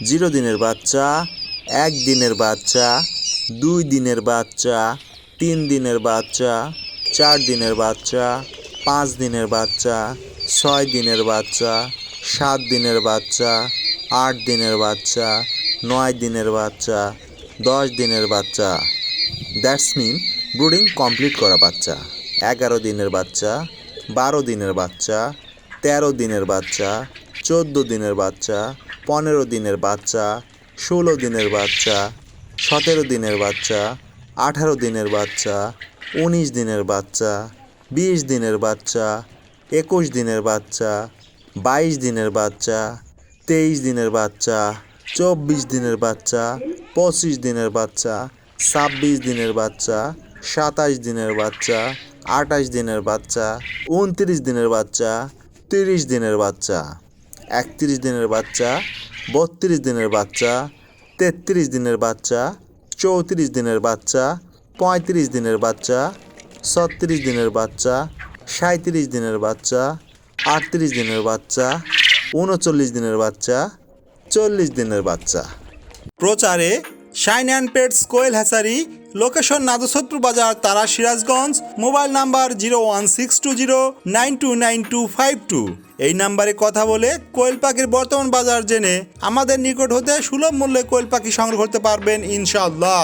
Zero দিনের বাচ্চা এক দিনের বাচ্চা দুই দিনের বাচ্চা তিন দিনের বাচ্চা চার দিনের বাচ্চা পাঁচ দিনের বাচ্চা ছয় দিনের বাচ্চা সাত দিনের বাচ্চা আট দিনের বাচ্চা নয় দিনের বাচ্চা দশ দিনের বাচ্চা দ্যাটস মিন ব্রুডিং কমপ্লিট করা বাচ্চা এগারো দিনের বাচ্চা বারো দিনের বাচ্চা তেরো দিনের বাচ্চা চোদ্দ দিনের বাচ্চা পনেরো দিনের বাচ্চা ষোলো দিনের বাচ্চা সতেরো দিনের বাচ্চা আঠারো দিনের বাচ্চা উনিশ দিনের বাচ্চা বিশ দিনের বাচ্চা একুশ দিনের বাচ্চা বাইশ দিনের বাচ্চা তেইশ দিনের বাচ্চা চব্বিশ দিনের বাচ্চা পঁচিশ দিনের বাচ্চা ছাব্বিশ দিনের বাচ্চা সাতাশ দিনের বাচ্চা আঠাশ দিনের বাচ্চা উনত্রিশ দিনের বাচ্চা তিরিশ দিনের বাচ্চা একত্রিশ দিনের বাচ্চা বত্রিশ দিনের বাচ্চা, তেত্রিশ দিনের বাচ্চা, চৌত্রিশ দিনের বাচ্চা, পঁয়ত্রিশ দিনের বাচ্চা, ছত্রিশ দিনের বাচ্চা সাঁত্রিশ দিনের বাচ্চা, আটত্রিশ দিনের বাচ্চা, উনচল্লিশ দিনের বাচ্চা, চল্লিশ দিনের বাচ্চা। প্রচারে shine and pets quail hatchery location নাদুসত্র বাজার তারা Sirajganj mobile number zero one six two zero nine two nine two five two এই নাম্বারে কথা বলে কোয়েল পাখির বর্তমান বাজার জেনে আমাদের নিকট হতে সুলভ মূল্যে কোয়েল পাখি সংগ্রহ করতে পারবেন ইনশাআল্লাহ।